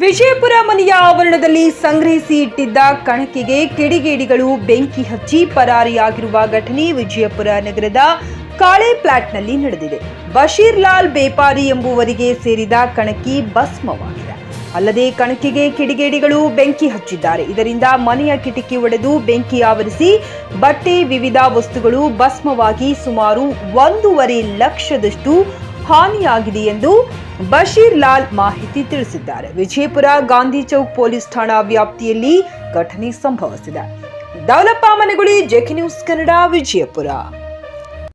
ವಿಜಯಪುರ ಮನೆಯ ಆವರಣದಲ್ಲಿ ಸಂಗ್ರಹಿಸಿ ಇಟ್ಟಿದ್ದ ಕಣಕಿಗೆ ಕಿಡಿಗೇಡಿಗಳು ಬೆಂಕಿ ಹಚ್ಚಿ ಪರಾರಿಯಾಗಿರುವ ಘಟನೆ ವಿಜಯಪುರ ನಗರದ ಕಾಳೆ ಪ್ಲಾಟ್ನಲ್ಲಿ ನಡೆದಿದೆ. ಬಶೀರ್ ಲಾಲ್ ಬೇಪಾರಿ ಎಂಬುವರಿಗೆ ಸೇರಿದ ಕಣಕಿ ಭಸ್ಮವಾಗಿದೆ. ಅಲ್ಲದೆ ಕಣಕಿಗೆ ಕಿಡಿಗೇಡಿಗಳು ಬೆಂಕಿ ಹಚ್ಚಿದ್ದಾರೆ. ಇದರಿಂದ ಮನೆಯ ಕಿಟಕಿ ಒಡೆದು ಬೆಂಕಿ ಆವರಿಸಿ ಬಟ್ಟೆ ವಿವಿಧ ವಸ್ತುಗಳು ಭಸ್ಮವಾಗಿ ಸುಮಾರು ಒಂದೂವರೆ ಲಕ್ಷದಷ್ಟು ಹಾನಿಯಾಗಿದೆ ಎಂದು ಬಶೀರ್ ಲಾಲ್ ಮಾಹಿತಿ ತಿಳಿಸಿದ್ದಾರೆ. ವಿಜಯಪುರ ಗಾಂಧಿ ಚೌಕ್ ಪೊಲೀಸ್ ಠಾಣಾ ವ್ಯಾಪ್ತಿಯಲ್ಲಿ ಘಟನೆ ಸಂಭವಿಸಿದೆ. Daulappa Maneguli JK news Kannada Vijayapura.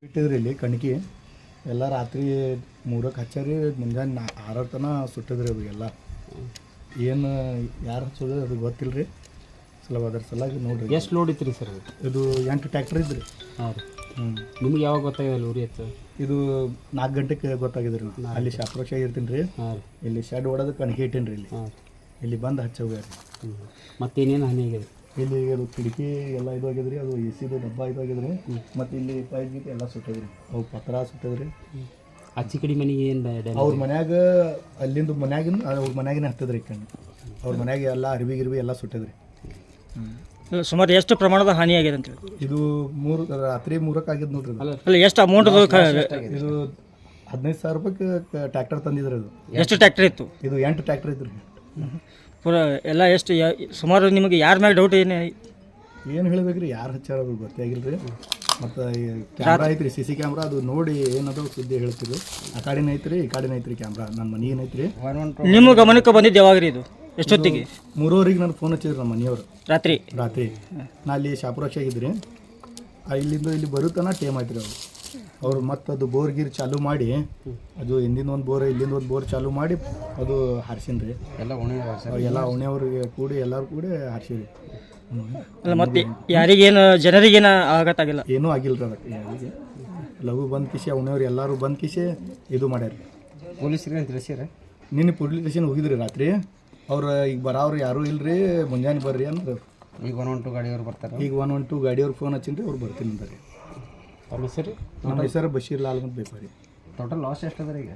ಇಟ್ಟಿದ್ರಿ ಇಲ್ಲಿ ಕಣ್ಕಿ. ಎಲ್ಲ ರಾತ್ರಿ ಮೂರಕ್ಕೆ ಹಚ್ಚಾರಿ ಮುಂಜಾನೆ ನಾ ಆರರ ತನ ಸುಟ್ಟಿದ್ರಿ ಅದು ಎಲ್ಲ. ಏನು ಯಾರು ಹಚ್ಚೋದು ಅದು ಗೊತ್ತಿಲ್ಲ ರೀ ಸಲ ಅದ್ರ ಸಲ ನೋಡ್ರಿ. ಎಷ್ಟು ಲೋಡ್ ಇತ್ತು ರೀ ಸರ್ ಅದು? ಇದು ಎಂಟು ಟ್ಯಾಕ್ಟ್ರ್ ಇದ್ರಿ. ಹಾಂ ರೀ. ನಿಮ್ಗೆ ಯಾವಾಗ ಗೊತ್ತಾಗಿದೆ ಉರಿ ಎತ್ತ ಇದು ನಾಲ್ಕು ಗಂಟೆಗೆ ಗೊತ್ತಾಗಿದ್ರಿ ಅಲ್ಲಿ ಶಾಪ್ರೋಕ್ಷ ಇರ್ತೀನಿ ರೀ. ಹಾಂ ರೀ. ಇಲ್ಲಿ ಶೆಡ್ ಹೊಡೋದು ಕಣ್ಕಿ ಇಟ್ಟೀನಿ ರೀ ಇಲ್ಲಿ. ಹಾಂ ಇಲ್ಲಿ ಬಂದು ಹಚ್ಚೋಗ್ಯಾರ ರೀ. ಮತ್ತೇನೇನು ಹಾನಿ ಆಗಿದೆ? ಇಲ್ಲಿ ಅದು ಕಿಟಕಿ ಎಲ್ಲ ಇದಾಗಿದ್ರಿ ಅದು ಎ ಸಿದು ಡಬ್ಬ ಇದಾಗಿದ್ರಿ ಮತ್ತು ಇಲ್ಲಿ ಪೈಪ್ ಗೀಪ್ ಎಲ್ಲ ಸುಟ್ಟದ್ರಿ ಅವು ಪತ್ರ ಸುಟ್ಟದ್ರಿ ಅಚ್ಚಿ ಕಡಿ ಮನೆಗೆ ಏನು ಅವ್ರ ಮನ್ಯಾಗ ಅಲ್ಲಿಂದ ಮನ್ಯಾಗಿಂದ ಅವ್ರ ಮನ್ಯಾಗಿನ ಹತ್ತದ್ರಿ ಕಣ್ಣು. ಅವ್ರ ಮನ್ಯಾಗ ಎಲ್ಲ ಅರ್ವಿ ಗಿರ್ವಿ ಎಲ್ಲ ಸುಟ್ಟದ್ರಿ ಸುಮಾರು ಎಷ್ಟು ಪ್ರಮಾಣದ ಹಾನಿಯಾಗಿದೆ ಅಂತ ಹೇಳಿ? ಇದು ಮೂರು ರಾತ್ರಿ ಮೂರಕ್ಕೆ ಆಗಿದೆ ನೋಡ್ರಿ ಇದು. ಅಲ್ಲ ಎಷ್ಟು ಅಮೌಂಟ್ ಇದು ಹದಿನೈದು ಸಾವಿರ ರೂಪಾಯಿ ಟ್ರ್ಯಾಕ್ಟರ್ ತಂದಿದ್ರು ಇದು. ಎಷ್ಟು ಟ್ಯಾಕ್ಟರ್ ಇತ್ತು? ಇದು ಎಂಟು ಟ್ರ್ಯಾಕ್ಟರ್ ಇದ್ರಿ. ಪೂರ ಎಲ್ಲ ಎಷ್ಟು ಯಾ- ಸುಮಾರು ನಿಮಗೆ ಯಾರ ಮೇಲೆ ಡೌಟ್ ಏನು ಏನು ಹೇಳ್ಬೇಕ್ರಿ ಯಾರು ಹಚ್ಚಾರು ಗೊತ್ತಾಗಿಲ್ರಿ ಮತ್ತು ಕ್ಯಾಮ್ರಾ ಐತ್ರಿ ಸಿ ಸಿ ಕ್ಯಾಮ್ರಾ ಅದು ನೋಡಿ ಏನದು ಸುದ್ದಿ ಹೇಳ್ತಿದ್ರು. ಆ ಕಾಡಿನ ಐತ್ರಿ ಈ ಕಾಡಿನ ಐತ್ರಿ ಕ್ಯಾಮ್ರಾ ನನ್ನ ಮನೆ ಏನೈತ್ರಿ ನಿಮ್ಮ ಗಮನಕ್ಕೆ ಬಂದಿದ್ದು ಯಾವಾಗ ರೀ ಇದು ಎಷ್ಟೊತ್ತಿಗೆ? ಮೂರುವರೆಗೆ ನಾನು ಫೋನ್ ಹಚ್ಚಿದ್ರು ನಮ್ಮ ಮನೆಯವರು. ರಾತ್ರಿ. ರಾತ್ರಿ. ನಾ ಅಲ್ಲಿ ಶಾಪುರಕ್ಷಾಗಿದ್ರಿ ಆ ಇಲ್ಲಿಂದ ಇಲ್ಲಿ ಬರುತ್ತಾನ ಟೇಮ್ ಆಯ್ತು ಅವರು ಅವ್ರು ಮತ್ತೆ ಅದು ಬೋರ್ ಗೀರ್ ಚಾಲು ಮಾಡಿ ಅದು ಹಿಂದಿನ ಒಂದು ಬೋರ್ ಇಲ್ಲಿಂದ ಒಂದು ಬೋರ್ ಚಾಲು ಮಾಡಿ ಅದು ಹಾರಿಸಿನ್ರಿ ಎಲ್ಲ ಒಣ ಎಲ್ಲ ಕೂಡಿ ಎಲ್ಲರೂ ಕೂಡಿ ಹಾರಿಸಿರಿ. ಅಲ್ಲ ಮತ್ತೆ ಯಾರಿಗೇನು ಜನರಿಗೇನು ಆಗತ್ತಾಗಿಲ್ಲ ಏನೂ ಆಗಿಲ್ರಿ ಅದಕ್ಕೆ. ಯಾರಿಗೆ? ಲಘು ಬಂದ್ ಕಿಸಿ ಅವನವ್ರು ಎಲ್ಲರೂ ಬಂದ್ ಕಿಸಿ ಇದು ಮಾಡ್ಯಾರ. ಪೊಲೀಸರಿಗೆ ತಿಳಿಸಿರ ನಿನ್ನೆ ಪೊಲೀಸ್ ಸ್ಟೇಷನ್ ಹೋಗಿದ್ರಿ ರಾತ್ರಿ? ಅವ್ರು ಈಗ ಬರೋರು ಯಾರೂ ಇಲ್ರಿ ಮುಂಜಾನೆ ಬರ್ರಿ ಅಂದ್ರೆ. ಈಗ ಒನ್ ಒನ್ ಟು ಗಾಡಿಯವ್ರು ಬರ್ತಾರೆ? ಈಗ ಒನ್ ಒನ್ ಟು ಗಾಡಿಯವ್ರು ಫೋನ್ ಹಚ್ಚಿನ್ರಿ ಅವ್ರು ಬರ್ತೀನಿ ಅಂತಾರೆ ತಮ್ಮ ಹೆಸರು? ನಮ್ಮ ಹೆಸರು ಬಶೀರ್ ಲಾಲ್ ಅಂತ ರೀ. ಟೋಟಲ್ ಲಾಸ್ ಎಷ್ಟು ಅದ ಈಗ?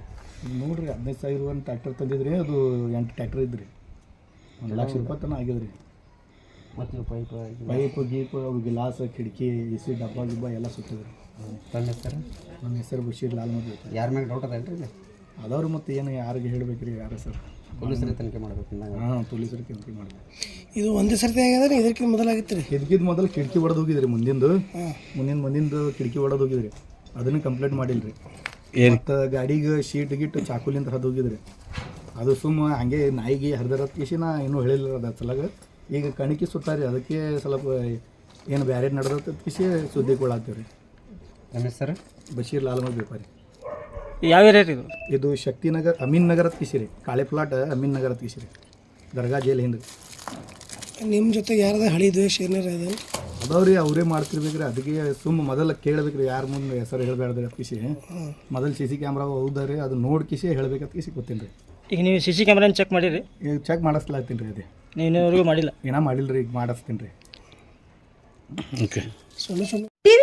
ನೋಡ್ರಿ ಹದಿನೈದು ಸಾವಿರ ಒಂದು ಟ್ಯಾಕ್ಟರ್ ತಂದಿದ್ರಿ ಅದು ಎಂಟು ಟ್ರ್ಯಾಕ್ಟರ್ ಇದ್ರಿ. ಒಂದು ಲಕ್ಷ ರೂಪಾಯಿ ತನಕ ಆಗಿದ್ರಿ ಮತ್ತು ಪೈಪ್ ಪೈಪ್ ಗೀಪ್ ಅವು ಗಿಲಾಸ್ ಕಿಟಕಿ ಎ ಸಿ ಡಬ್ಬ ಗಿಬ್ಬ ಎಲ್ಲ ಸುತ್ತಿದ್ರಿ. ತನ್ನ ಹೆಸರು? ನಮ್ಮ ಹೆಸರು ಬಶೀರ್ ಲಾಲ್ ಅಂತ ಯಾರ ಮ್ಯಾಗ ಡೌಟ್ ಅದ ರೀ ಅದವ್ರು ಮತ್ತೆ ಏನು ಯಾರಿಗೆ ಹೇಳಬೇಕ್ರಿ ಯಾರು ಸರ್? ಪೊಲೀಸರಿಗೆ ತನಿಖೆ ಮಾಡ್ಬೇಕು ಹಾಂ ಪೊಲೀಸರು ಕೆಂಪಿ ಮಾಡಿದೆ ಇದು ಒಂದೇ ಸರ್ತಿ ಆಗ್ಯದ ಇದಕ್ಕಿಂತ ಮೊದಲಾಗಿತ್ತು ರೀ ಇದಕ್ಕಿದ್ ಮೊದಲು ಕಿಟಕಿ ಒಡೆದು ಹೋಗಿದ್ರಿ ಮುಂದಿಂದು. ಮುಂದಿನ ಮುಂದಿಂದು ಕಿಟಕಿ ಒಡೆದು ಹೋಗಿದ್ರಿ. ಅದನ್ನು ಕಂಪ್ಲೇಂಟ್ ಮಾಡಿಲ್ರಿ. ಮತ್ತು ಗಾಡಿಗೆ ಶೀಟ್ ಗಿಟ್ ಚಾಕುಲಿಂದ ಹರಿದು ಹೋಗಿದ್ರಿ. ಅದು ಸುಮ್ಮ ಹಂಗೆ ನಾಯಿಗೆ ಹರಿದಿರತ್ ಕಿಸಿ ನಾ ಇನ್ನೂ ಹೇಳಿಲ್ಲ ಅದ ಸಲಗ. ಈಗ ಕಣಿಕೆ ಸುಟ್ಟಾರಿ ಅದಕ್ಕೆ ಸ್ವಲ್ಪ ಏನು ಬ್ಯಾರೇಜ್ ನಡೆದತ್ತ ಕಿಸಿ ಸುದ್ದಿ ಕೊಡಾತ್ತೀವಿ ರೀ ನಮ್ಮ ಹೆಸರು ಬಶೀರ್ ಲಾಲ್ಮಲ್ ಬೇಪಾರಿ ಯಾವ ಏರಿಯಾ ರೀ ಇದು? ಇದು ಶಕ್ತಿನಗರ್ ಅಮೀನ್ ನಗರದ ತೀಸಿರಿ ಕಾಳೆ ಪ್ಲಾಟ್ ಅಮೀನ್ ನಗರದ ತೀಸಿರಿ ರೀ ದರ್ಗಾ ಜೈಲ್ ಹಿಂದೆ. ನಿಮ್ಮ ಜೊತೆ ಯಾರದ ಹಳಿ ದ್ವೇಷ ಏನಾರ ಇದೆ ಅದಾವ್ರಿ ಅವರೇ ಮಾಡ್ತಿರ್ಬೇಕ್ರಿ. ಅದಕ್ಕೆ ಸುಮ್ಮ ಮೊದಲ ಕೇಳ್ಬೇಕ್ರಿ ಯಾರ ಮುಂದೆ ಹೆಸರು ಹೇಳಬೇಡ್ರಿ ಕಿಸಿ ಮೊದಲು ಸಿ ಸಿ ಕ್ಯಾಮ್ರಾ ಹೌದಾ ರೀ ಅದು ನೋಡಿ ಕಿಸಿ ಹೇಳ್ಬೇಕು ಕಿಸಿ ಗೊತ್ತೇನ್ರಿ. ಈಗ ನೀವು ಸಿ ಸಿ ಕ್ಯಾಮ್ರಾನ ಚೆಕ್ ಮಾಡಿರಿ? ಈಗ ಚೆಕ್ ಮಾಡಿಸ್ಲಾಗ್ತೀನಿ ರೀ ಅದೇ. ನೀವು ಇನ್ನೂವರೆಗೂ ಮಾಡಿಲ್ಲ. ಏನೋ ಮಾಡಿಲ್ರಿ ಈಗ ಮಾಡಿಸ್ತೀನಿ ರೀ ಟಿವಿಎಸ್